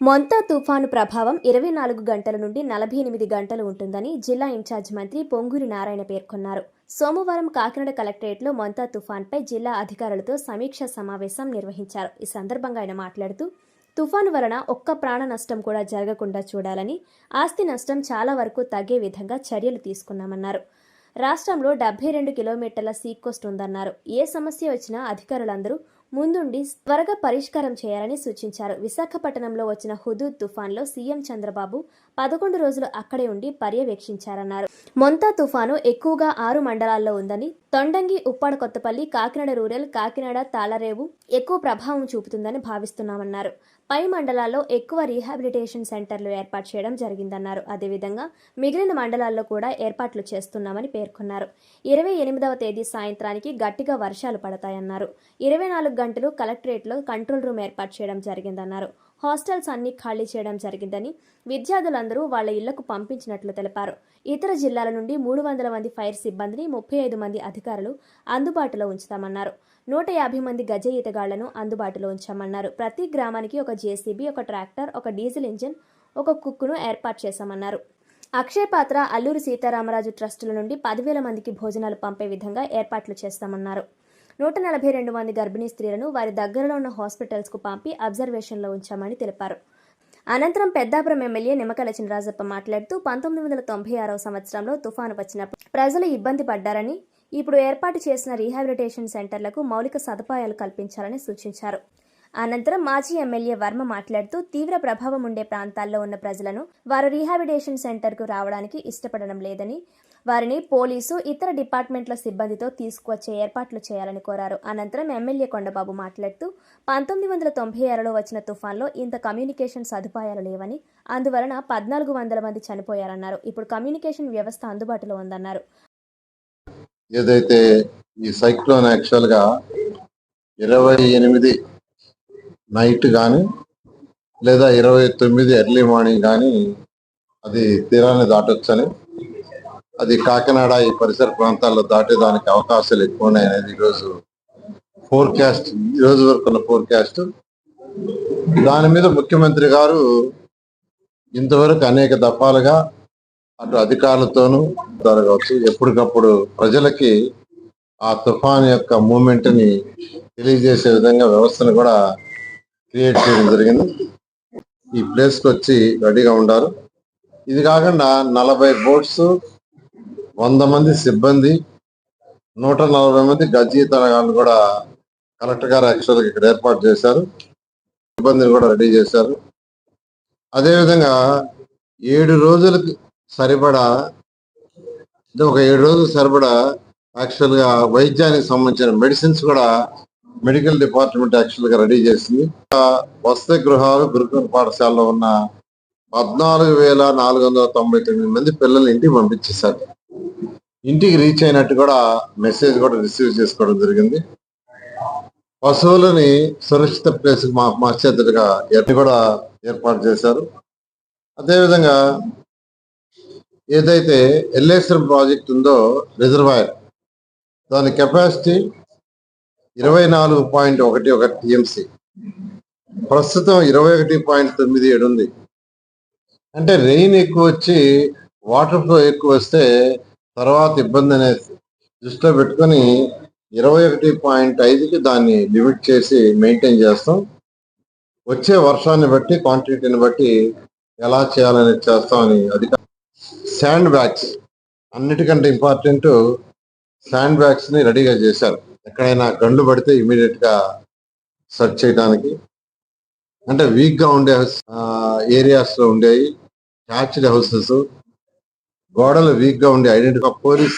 మొంతా తుఫాను ప్రభావం ఇరవై నాలుగు గంటల నుండి నలభై ఎనిమిది గంటలు ఉంటుందని జిల్లా ఇన్ఛార్జ్ మంత్రి పొంగూరి నారాయణ పేర్కొన్నారు. సోమవారం కాకినాడ కలెక్టరేట్లో మొంతా తుఫాన్పై జిల్లా అధికారులతో సమీక్ష సమావేశం నిర్వహించారు. ఈ సందర్భంగా ఆయన మాట్లాడుతూ తుఫాను వలన ఒక్క ప్రాణ నష్టం కూడా జరగకుండా చూడాలని ఆస్తి నష్టం చాలా వరకు తగ్గే విధంగా చర్యలు తీసుకున్నామన్నారు. రాష్ట్రంలో డెబ్బై రెండు కిలోమీటర్ల సీక్ కోస్ట్ ఉందన్నారు. ఏ సమస్య వచ్చినా అధికారులందరూ ముందుండి త్వరగా పరిష్కారం చేయాలని సూచించారు. విశాఖపట్నంలో వచ్చిన హుదూద్ తుఫాన్లో సీఎం చంద్రబాబు పదకొండు రోజులు అక్కడే ఉండి పర్యవేక్షించారన్నారు. మొంతా తుఫాను ఎక్కువగా ఆరు మండలాల్లో ఉందని తొండంగి ఉప్పాడ కొత్తపల్లి కాకినాడ రూరల్ కాకినాడ తాళరేవు ఎక్కువ ప్రభావం చూపుతుందని భావిస్తున్నామన్నారు. పై మండలాల్లో ఎక్కువ రీహాబిలిటేషన్ సెంటర్లు ఏర్పాటు చేయడం జరిగిందన్నారు. అదేవిధంగా మిగిలిన మండలాల్లో కూడా ఏర్పాట్లు చేస్తున్నామని పేర్కొన్నారు. ఇరవై ఎనిమిదవ తేదీ సాయంత్రానికి గట్టిగా వర్షాలు పడతాయన్నారు. ఇరవై నాలుగు గంటలు కలెక్టరేట్లో కంట్రోల్ రూమ్ ఏర్పాటు చేయడం జరిగిందన్నారు. హాస్టల్స్ అన్ని ఖాళీ చేయడం జరిగిందని విద్యార్థులందరూ వాళ్ళ ఇళ్ళకు పంపించినట్లు తెలిపారు. ఇతర జిల్లాల నుండి మూడు వందల మంది ఫైర్ సిబ్బందిని ముప్పై ఐదు మంది అధికారులు అందుబాటులో ఉంచుతామన్నారు. నూట యాభై మంది గజ ఈతగాళ్ళను అందుబాటులో ఉంచామన్నారు. ప్రతి గ్రామానికి ఒక జేసీబీ ఒక ట్రాక్టర్ ఒక డీజిల్ ఇంజిన్ ఒక కుక్కును ఏర్పాటు చేశామన్నారు. అక్షయ్ పాత్ర అల్లూరి సీతారామరాజు ట్రస్టుల నుండి పదివేల మందికి భోజనాలు పంపే విధంగా ఏర్పాట్లు చేస్తామన్నారు. నూట నలభై రెండు మంది గర్భిణీ స్త్రీలను వారి దగ్గరలో ఉన్న హాస్పిటల్స్కు పంపి అబ్జర్వేషన్లో ఉంచామని తెలిపారు. అనంతరం పెద్దాపురం ఎమ్మెల్యే నిమ్మకల చినరాజప్ప మాట్లాడుతూ పంతొమ్మిది వందల తొంభై ఆరవ సంవత్సరంలో తుఫాను వచ్చినప్పుడు ప్రజలు ఇబ్బంది పడ్డారని ఇప్పుడు ఏర్పాటు చేసిన రీహాబిలిటేషన్ సెంటర్లకు మౌలిక సదుపాయాలు కల్పించాలని సూచించారు. అనంతరం మాజీ ఎమ్మెల్యే వర్మ మాట్లాడుతూ తీవ్ర ప్రభావం ఉండే ప్రాంతాల్లో ఉన్న ప్రజలను వారు రీహాబిటేషన్ సెంటర్కు రావడానికి ఇష్టపడడం లేదని వారిని పోలీసు ఇతర డిపార్ట్మెంట్ల సిబ్బందితో తీసుకువచ్చే ఏర్పాట్లు చేయాలని కోరారు. అనంతరం ఎమ్మెల్యే కొండబాబు మాట్లాడుతూ పంతొమ్మిది వందల తొంభై ఆరులో వచ్చిన తుఫాన్లో ఇంత కమ్యూనికేషన్ సదుపాయాలు లేవని అందువలన పద్నాలుగు వందల మంది చనిపోయారన్నారు. ఇప్పుడు కమ్యూనికేషన్ వ్యవస్థ అందుబాటులో ఉందన్నారు. ఏదైతే ఈ సైక్లోన్ యాక్చువల్గా ఇరవై ఎనిమిది నైట్ కానీ లేదా ఇరవై తొమ్మిది ఎర్లీ మార్నింగ్ కానీ అది తీరాన్ని దాటొచ్చని అది కాకినాడ ఈ పరిసర ప్రాంతాల్లో దాటేదానికి అవకాశాలు ఎక్కువ ఉన్నాయి అనేది ఈరోజు ఫోర్కాస్ట్ ఈ రోజు వరకు ఉన్న ఫోర్కాస్ట్ దాని మీద ముఖ్యమంత్రి గారు ఇంతవరకు అనేక దఫాలుగా అటు అధికారులతోనూ జరగవచ్చు ఎప్పటికప్పుడు ప్రజలకి ఆ తుఫాన్ యొక్క మూమెంట్ని తెలియజేసే విధంగా వ్యవస్థను కూడా క్రియేట్ చేయడం జరిగింది. ఈ ప్లేస్కి వచ్చి రెడీగా ఉండారు. ఇది కాకుండా నలభై బోట్స్ వంద మంది సిబ్బంది నూట నలభై మంది గజ్జీ తరగాలు కూడా కలెక్టర్ గారు యాక్చువల్గా ఇక్కడ ఏర్పాటు చేశారు. సిబ్బందిని కూడా రెడీ చేశారు. అదేవిధంగా ఏడు రోజులకి సరిపడా ఒక ఏడు రోజులు సరిపడా యాక్చువల్గా వైద్యానికి సంబంధించిన మెడిసిన్స్ కూడా మెడికల్ డిపార్ట్మెంట్ యాక్చువల్గా రెడీ చేసింది. వసతి గృహాలు గురుకుల పాఠశాలలో ఉన్న పద్నాలుగు వేల నాలుగు వందల తొంభై తొమ్మిది మంది పిల్లలు ఇంటికి పంపించేశారు. ఇంటికి రీచ్ అయినట్టు కూడా మెసేజ్ కూడా రిసీవ్ చేసుకోవడం జరిగింది. పశువులని సురక్షిత ప్లేస్ మార్చేద్దరుగా కూడా ఏర్పాటు చేశారు. అదేవిధంగా ఏదైతే ఎల్లేశ్వరం ప్రాజెక్ట్ ఉందో రిజర్వాయర్ దాని కెపాసిటీ ఇరవై నాలుగు పాయింట్ ఒకటి ఒక టిఎంసి ప్రస్తుతం ఇరవై ఒకటి పాయింట్ తొమ్మిది ఏడు ఉంది. అంటే రెయిన్ ఎక్కువ వచ్చి వాటర్ ఫ్లో ఎక్కువ వస్తే తర్వాత ఇబ్బంది అనేది దృష్టిలో పెట్టుకొని ఇరవై ఒకటి పాయింట్ ఐదుకి దాన్ని లిమిట్ చేసి మెయింటైన్ చేస్తాం. వచ్చే వర్షాన్ని బట్టి క్వాంటిటీని బట్టి ఎలా చేయాలనేది చేస్తామని అధికారులు శాండ్ బ్యాగ్స్ అన్నిటికంటే ఇంపార్టెంట్ శాండ్ బ్యాగ్స్ని రెడీగా చేశారు. ఎక్కడైనా గండు పడితే ఇమీడియట్గా సెర్చ్ చేయడానికి. అంటే వీక్గా ఉండే ఏరియాస్లో ఉండేవి హ్యాచ్డ్ హౌసెస్. గోడలు వీక్గా ఉండే ఐడెంటిఫై పోలీస్